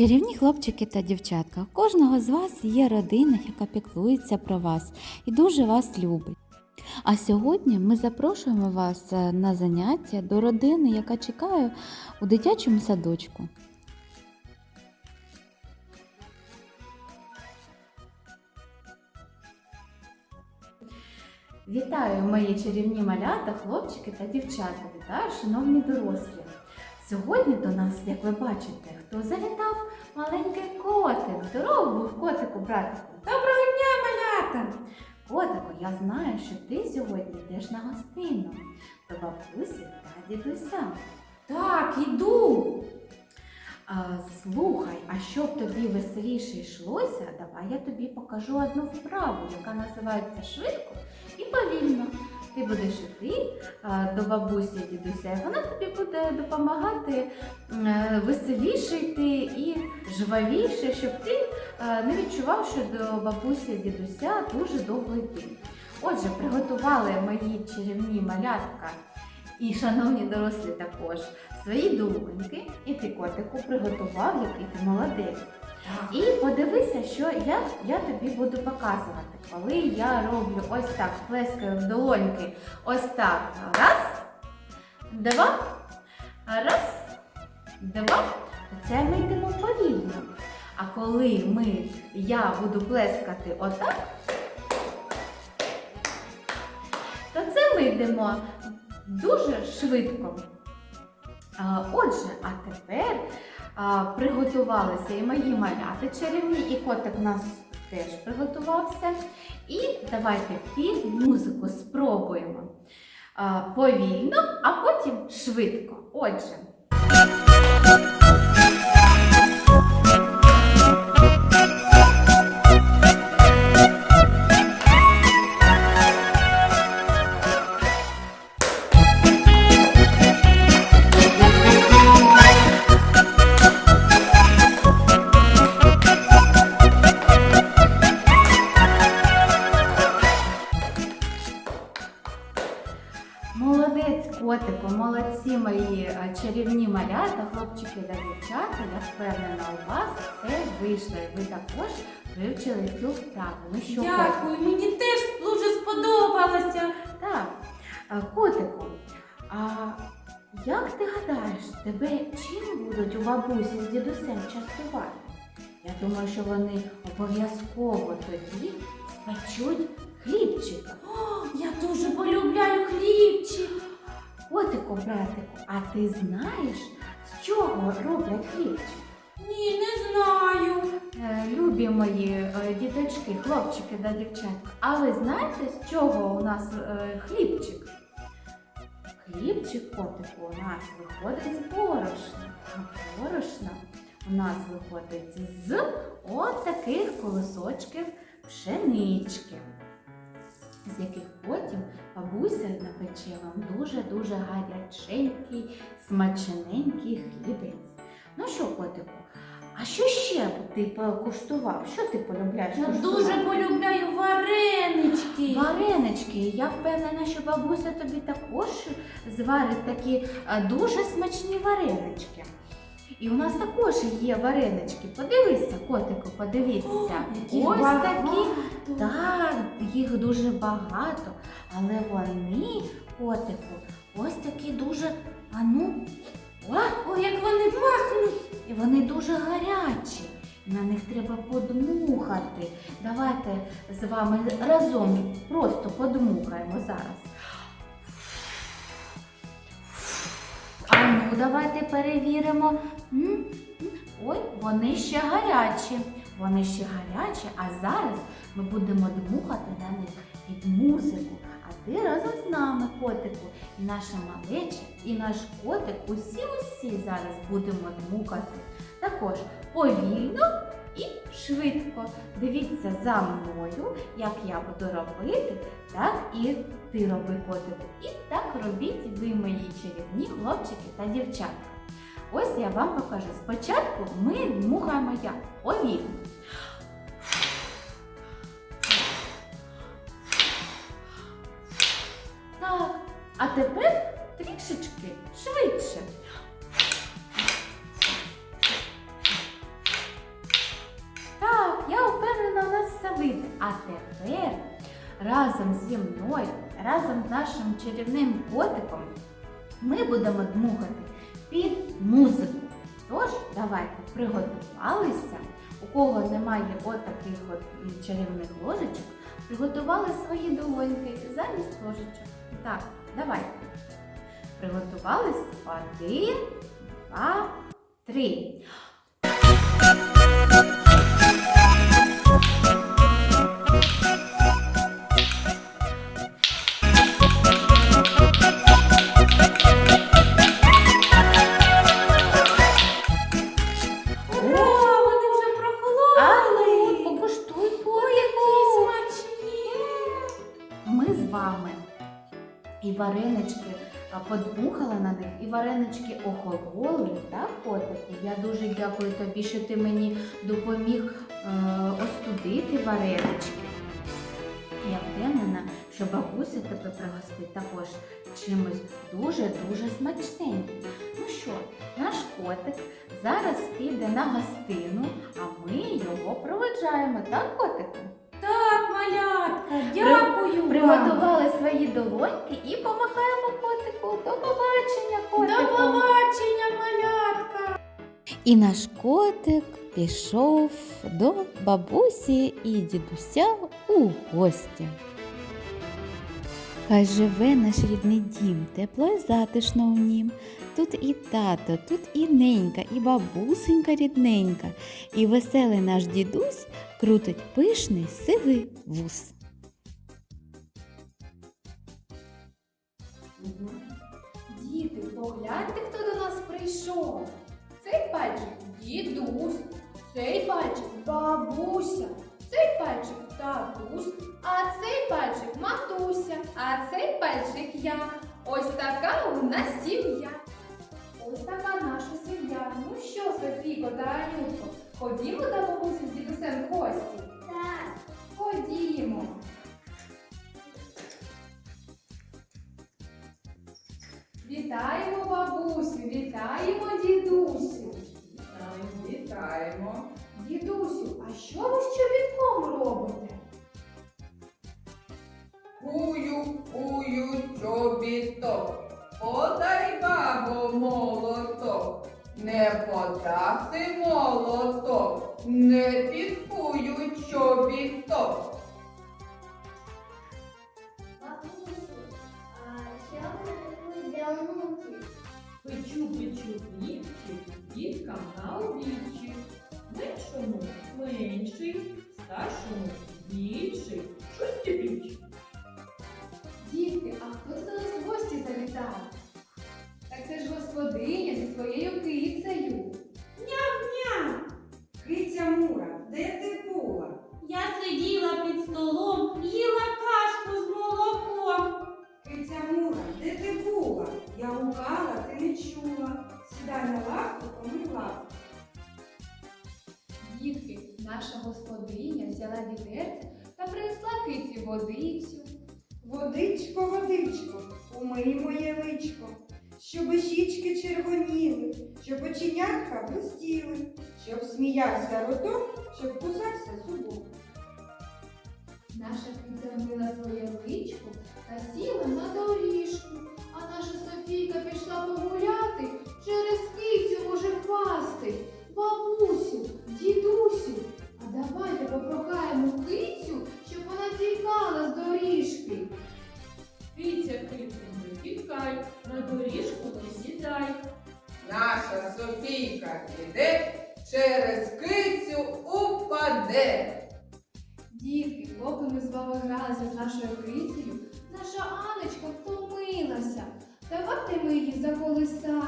Чарівні хлопчики та дівчатка, у кожного з вас є родина, яка піклується про вас і дуже вас любить. А сьогодні ми запрошуємо вас е, на заняття до родини, яка чекає у дитячому садочку. Вітаю мої чарівні малята, хлопчики та дівчатка. Вітаю, шановні дорослі. Сьогодні до нас, як ви бачите, хто завітав маленький котик. Здорово був котику, братику. Доброго дня, малята! Котику, я знаю, що ти сьогодні йдеш на гостину до бабусі та дідуся. Так, іду. А, слухай, а щоб тобі веселіше йшлося, давай я тобі покажу одну вправу, яка називається швидко і повільно. Ти будеш йти а, до бабусі дідуся, і вона тобі буде допомагати е, веселіше йти і жвавіше, щоб ти е, не відчував, що до бабусі дідуся дуже довго йти. Отже, приготували мої чарівні малятка і шановні дорослі також свої думки, і ти котику приготував, який ти молодець. І подивися, що я, я тобі буду показувати. Коли я роблю ось так, плескаю в долоньки, ось так. Раз, два, раз, два. Це ми йдемо повільно. А коли ми, я буду плескати отак, то це ми йдемо дуже швидко. Отже, а тепер приготувалися і мої маляти чарівні, і котик у нас теж приготувався. І давайте під музику спробуємо повільно, а потім швидко. Отже. Молодець, котику, молодці мої чарівні малята, хлопчики та дівчата. Я впевнена, у вас все вийшло. І ви також вивчили цю вправу. Ну що, котику? Дякую, мені теж дуже сподобалося. Так, котику, а як ти гадаєш, тебе чим будуть у бабусі з дідусем частувати? Я думаю, що вони обов'язково тоді спечуть хлібчика. Я дуже полюбляю хлібчик. Котику, братику, а ти знаєш, з чого роблять хлібчик? Ні, не знаю. Е, Любі мої е, діточки, хлопчики та дівчатка, а ви знаєте, з чого у нас е, хлібчик? Хлібчик, котику, у нас виходить з борошна. А борошна у нас виходить з от таких колосочків пшенички, з яких потім бабуся напече вам дуже-дуже гаряченький, смачненький хлібець. Ну що, котику, а що ще ти покуштував? Що ти полюбляєш? Я куштувати? дуже полюбляю варенички. Варенички. Я впевнена, що бабуся тобі також зварить такі е, дуже смачні варенички. І у нас також є варенички. Подивися, котику, подивіться. О, Ось такі. Так, їх дуже багато, але вони, котику, ось такі дуже, а ну, о, Ой, як вони пахнуть. і вони дуже гарячі. На них треба подмухати. Давайте з вами разом просто подмухаємо зараз. Ну, давайте перевіримо. Ой, вони ще гарячі. Вони ще гарячі, а зараз ми будемо дмухати на них під музику. А ти разом з нами, котику, і наша малеча, і наш котик, усі-усі зараз будемо дмухати. Також повільно і швидко. Дивіться за мною, як я буду робити, так і ти роби котику. І так робіть ви мої чарівні хлопчики та дівчатка. Ось я вам покажу. Спочатку ми дмухаємо як повільно. Так, а тепер трішечки швидше. А тепер разом зі мною, разом з нашим чарівним котиком, ми будемо дмухати під музику. Тож, давайте приготувалися. У кого немає от таких от чарівних ложечок, приготували свої долоньки замість ложечок. Так, давайте. Приготувались один, два, три. І варенички а, подмухали на них, і варенички охололи, так, котику? Я дуже дякую тобі, що ти мені допоміг е, остудити варенички. Я впевнена, що бабуся тебе пригостить також чимось дуже-дуже смачненьким. Ну що, наш котик зараз піде на гостину, а ми його проведжаємо, так, котику? Малятка, дякую вам. Приготували свої долоньки і помахаємо котику. До побачення, котику. До побачення, малятка. І наш котик пішов до бабусі і дідуся у гості. Хай живе наш рідний дім, тепло і затишно у нім. Тут і тато, тут і ненька, і бабусенька рідненька, і веселий наш дідусь крутить пишний сивий вус. Діти, погляньте, хто до нас прийшов. Цей пальчик дідусь, цей пальчик бабуся, цей пальчик татусь, а цей пальчик матуся, а цей пальчик я. Ось така у нас сім'я. Ось така наша сім'я. Ну що, Софійко та Анютко, ходімо до бабусі з дідусем в гості? Так. Ходімо. Вітаємо бабусю, вітаємо дідусю. Не підкую чобіток. Бабусю, а що ви робите для онуків? Печу, печу хлібчик діткам на обідчик. Меншому менший, старшому більший. Щось тобі. Дітки, а хто до нас в гості завітав? Так це ж господиня зі своєю кицею. Чула. Сідай на лавку, помий лавку. Дітки, наша господиня взяла відерце та принесла киці водицю. Водичко, водичко, умий моє личко, щоб щічки червоніли, щоб оченятка блистіли, щоб сміявся роток, щоб кусався зубок. Наша киця вмила своє личко та сіла на доріжку, а наша Софійка пішла погуляти, через кицю може впасти. Бабусю, дідусю, а давайте попрохаємо Давайте